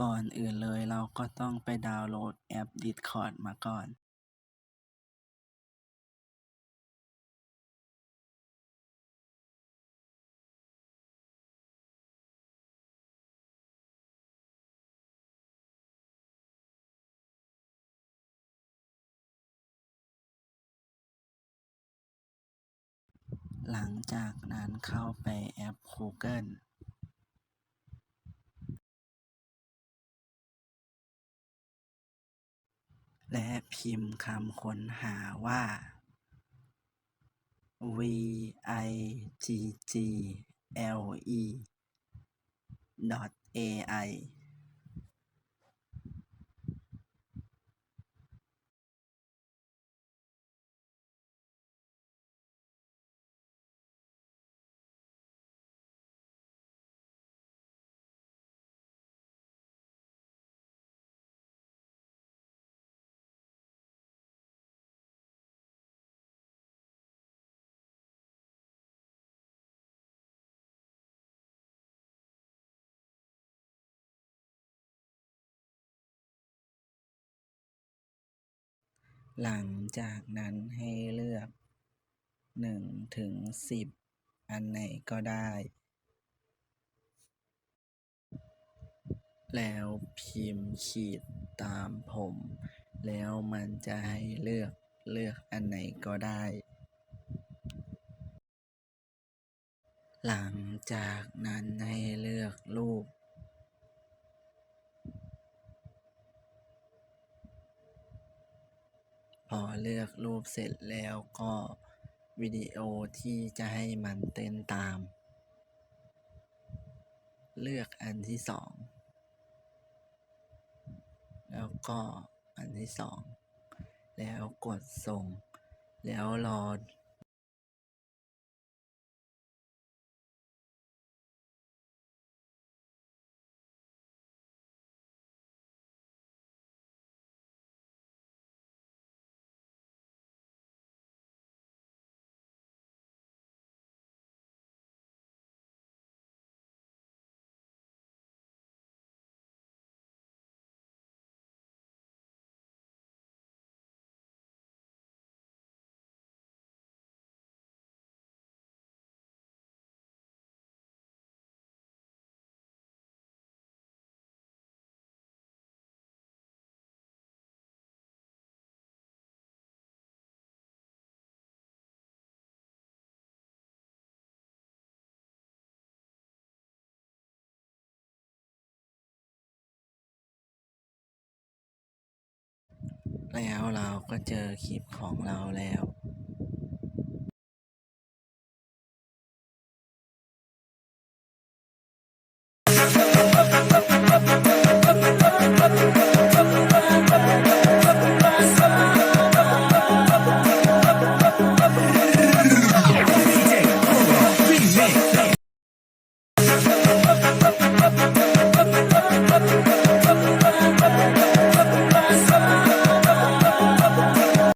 ก่อนอื่นเลยเราก็ต้องไปดาวน์โหลดแอป Discord มาก่อนหลังจากนั้นเข้าไปแอปกู และพิมพ์คำค้นหาว่า v i g g l e a i หลังจากนั้นให้เลือกหนึ่งถึงสิบอันไหนก็ได้ แล้วพิมพ์ขีดตามผม แล้วมันจะให้เลือกเลือกอันไหนก็ได้ หลังจากนั้นให้เลือกรูป พอเลือกรูปเสร็จแล้วก็วิดีโอที่จะให้มันเต้นตาม เลือกอันที่สองแล้วก็อันที่สองแล้วกดส่ง แล้วรอ แล้วเราก็เจอคลิปของเราแล้ว